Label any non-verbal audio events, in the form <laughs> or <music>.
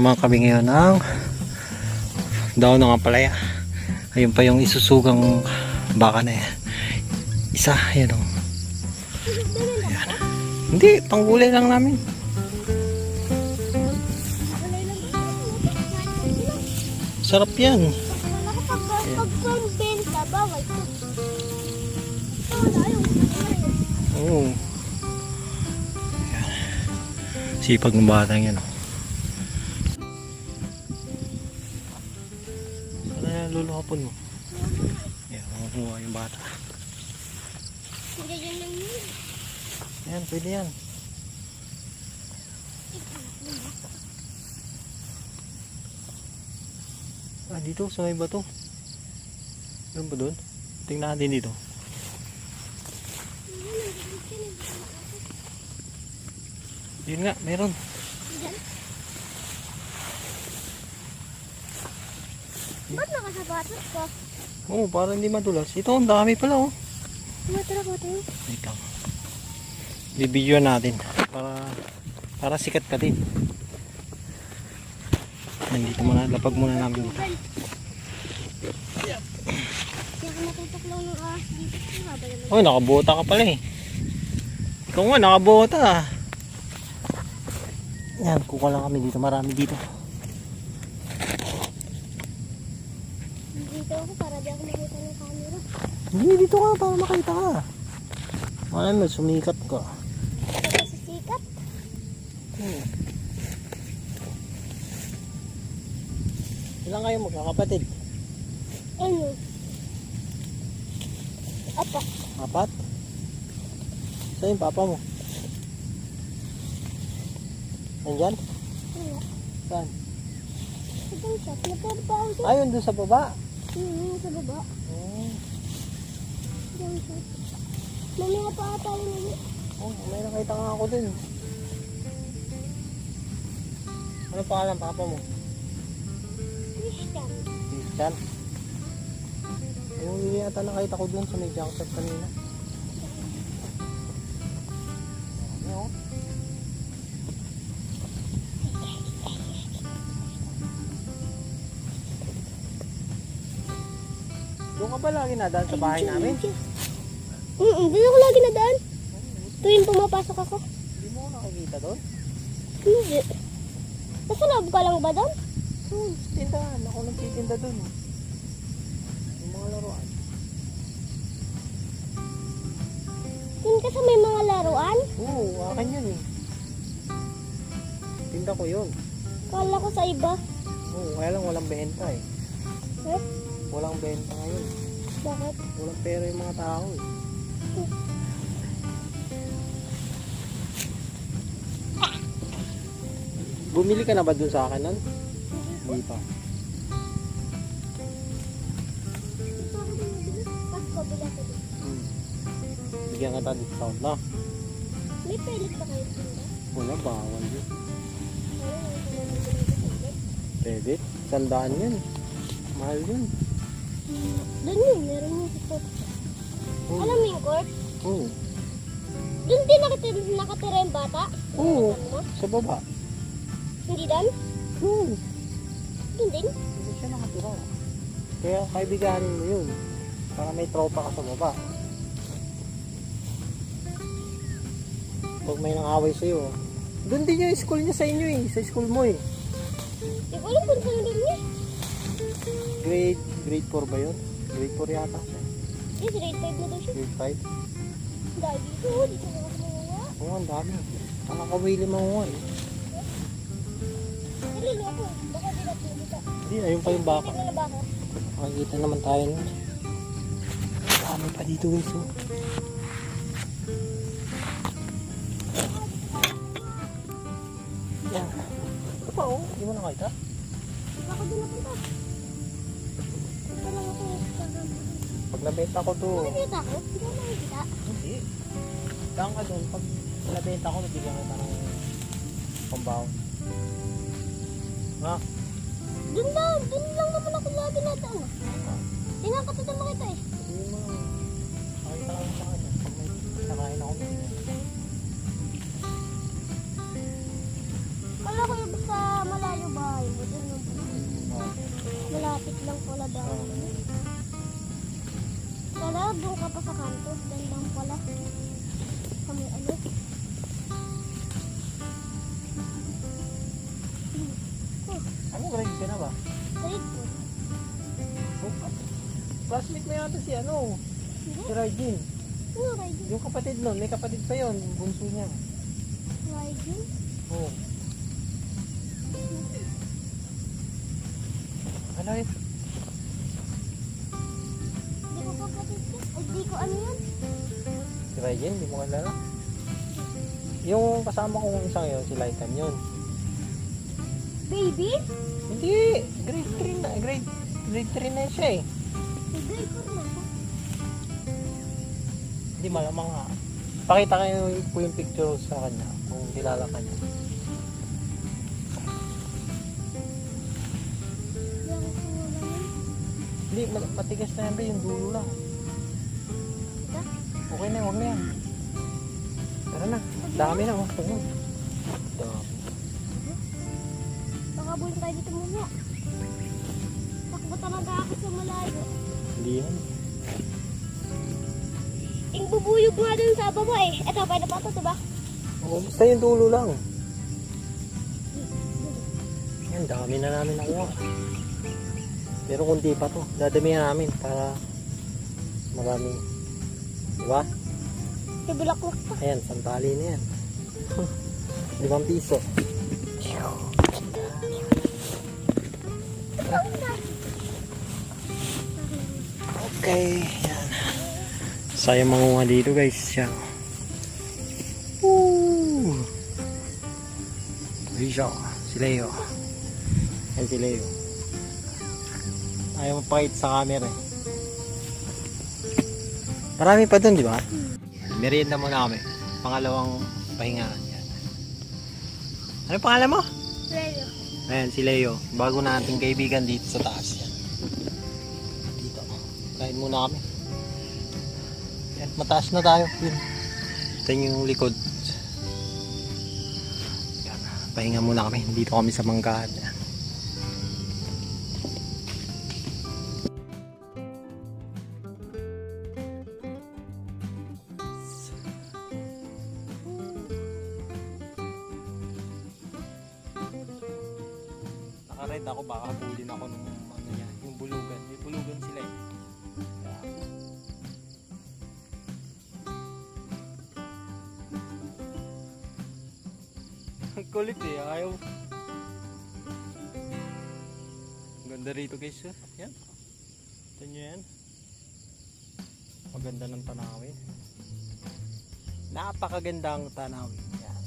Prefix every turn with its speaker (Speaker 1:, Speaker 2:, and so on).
Speaker 1: naman kami ngayon ng daw ng palaya. Ayun pa yung isusugang baka na yan. Isa, yan o. Ayan. Hindi, panggulay lang namin. Sarap yan. Ayan. Sipag ng batang yan. oh. Lulukapon mo? Ayan, makukuha yung bata.
Speaker 2: Yan
Speaker 1: pwede yan. Ah, dito, sa may bato. Doon ba doon? Tingnan natin dito. Yun nga, meron.
Speaker 2: Ba't nakasapatos ka?
Speaker 1: Oo, para hindi madulas. Ito, ang dami pala oh.
Speaker 2: Tumatara ko tayo.
Speaker 1: Wait lang. Bibidyo natin. Para, para sikat ka din. Nandito muna, lapag muna namin dito.
Speaker 2: Naman?
Speaker 1: Oh, nakabota ka pala eh. Ikaw nga, nakabota ah. Yan, kuha lang kami dito. Marami dito.
Speaker 2: Ako para di ako makita ng camera.
Speaker 1: Hindi, dito ka para makita ka. Alam mo, sumikat ka.
Speaker 2: Kasi sisikat.
Speaker 1: Hmm. Ilan kayo magkakapatid?
Speaker 2: Ano? Apa?
Speaker 1: Apat? Saan yung papa mo? Nandyan?
Speaker 2: Wala.
Speaker 1: Saan?
Speaker 2: Ito siya.
Speaker 1: Ayun, doon sa baba.
Speaker 2: Hmm, sa baba.
Speaker 1: Oh,
Speaker 2: Diyan siya. Mamaya pa ata yun ulit.
Speaker 1: oh may nakita nga ako dun. Ano pangalan papa mo?
Speaker 2: Christian.
Speaker 1: Christian? Yung yata nakita ko dun sa may junk shop kanina. Ka ba lagi nadaan sa bahay namin?
Speaker 2: Mm, doon ako lagi nadaan. Tuwing pumapasok ako.
Speaker 1: Hindi mo ako nakikita doon?
Speaker 2: Hindi. Nasa loob ka lang ba doon?
Speaker 1: Doon, sa tindahan. Ako nagtitinda doon. Yung mga laruan.
Speaker 2: Doon ka sa may mga laruan?
Speaker 1: Oo, akin yun eh. Tinda ko yun.
Speaker 2: Kala ko sa iba.
Speaker 1: Oo, kaya lang walang benta eh.
Speaker 2: Eh?
Speaker 1: Walang benta ngayon.
Speaker 2: Bakit?
Speaker 1: Walang pera yung mga tao eh. Bumili ka na ba dun sa akin nun? Hindi pa. Hmm. Bigyan kita discount na.
Speaker 2: May pelik ba kayo doon?
Speaker 1: Wala, bawal yun. Pwede. Sandaan yun. Mahal yun.
Speaker 2: Doon yun, meron yung support.
Speaker 1: Oo.
Speaker 2: Alam mo yung court?
Speaker 1: Oo.
Speaker 2: Doon din nakatira, nakatira yung bata?
Speaker 1: Oo.
Speaker 2: Mo?
Speaker 1: Sa baba.
Speaker 2: Hindi doon?
Speaker 1: Oo.
Speaker 2: Doon din?
Speaker 1: Hindi siya nakatira. Kaya kaibiganin mo yun. Para may tropa ka sa baba. Pag may nang-away sa'yo. Doon din yung school niya sa inyo eh. Sa school mo eh.
Speaker 2: Hindi ko alam kung saan doon niya.
Speaker 1: Grade, grade 4 ba yun? Grade 4 yata.
Speaker 2: Yes, grade 5 na daw siya.
Speaker 1: Grade 5.
Speaker 2: Dahil dito, dito na ako mga.
Speaker 1: Oo, ang dami. Ang nakawili mo nga eh.
Speaker 2: Nalilo ako. Baka di na dito.
Speaker 1: Hindi, ayun pa yung baka.
Speaker 2: Na baka.
Speaker 1: Makikita naman tayo nun. Dami pa dito guys. Oh. Yan. Ito pa oh. Hindi mo nakita?
Speaker 2: Baka di na
Speaker 1: pag nabenta ko to.
Speaker 2: Nabenta ako? Hindi mo makikita?
Speaker 1: Hindi. Saan ka doon? Pag nabenta ko, nabigyan kita ng pambaon. Ha?
Speaker 2: Doon lang. Doon lang naman ako lagi na daw. Hindi nga katita makita eh.
Speaker 1: Hindi mo. Makita ka lang ako,
Speaker 2: yung sa malayo bahay mo. Doon lang. Malapit lang pala daw sa kanto. Doon lang pala. Kami ano. Oh,
Speaker 1: Ano grade ka na ba?
Speaker 2: grade po.
Speaker 1: Classmate mo yata si ano,
Speaker 2: Hindi.
Speaker 1: si Rajin.
Speaker 2: Ano, riding?
Speaker 1: Yung kapatid nun, may kapatid pa yung bunso niya.
Speaker 2: Riding?
Speaker 1: Oo. Ano eh?
Speaker 2: Ko. Ano yun.
Speaker 1: Si Rajin, di mo kalala? Yung kasama kong isang yun, si Laitan yun.
Speaker 2: Baby?
Speaker 1: Hindi, grade 3 na, grade, grade 3 na siya eh.
Speaker 2: Grade 4 na ako.
Speaker 1: Hindi malamang nga. Pakita kayo po yung picture sa kanya, kung kilala ka niya.
Speaker 2: Hindi.
Speaker 1: Hindi, matigas na yan ba yung dulo lang.
Speaker 2: Diba?
Speaker 1: Okay na, huwag na yan. Tara na, dami na, oh. Tungod. Dami.
Speaker 2: Baka buhin tayo dito muna. Takbo talaga ako sa malayo.
Speaker 1: Hindi yan.
Speaker 2: Ing bubuyog nga dun sa baba eh. Eto, pwede pa ito, diba?
Speaker 1: Oo, basta yung dulo lang. Yan, dami na namin nakuha. Pero kung di pa to, dadamihan namin para marami. Diba?
Speaker 2: Ibulaklak pa.
Speaker 1: Ayan, sandali na yan. <laughs> Limang piso. Okay, yan. Sayang mangunga dito guys. Yan. Woo! Ayun siya. Si Leo. Yan si Leo. Ayaw mapakita sa camera eh. Marami pa dun, di ba? Merienda muna kami. Pangalawang pahingaan. Yan. Ano pangalan mo?
Speaker 2: Leo.
Speaker 1: Ayan, si Leo. Bago nating kaibigan dito sa taas. Yan. Dito. Kain muna kami. Yan, mataas na tayo. Yun. Ito yung likod. Yan. Pahinga muna kami. Dito kami sa manggahan. Naka-red ako nung ano niya, yung bulugan. May bulugan sila eh. <laughs> Ang kulit eh, ayaw. Ganda rito guys. Yan. Ito nyo yan. Maganda ng tanawin. Napakaganda ang tanawin. Yan.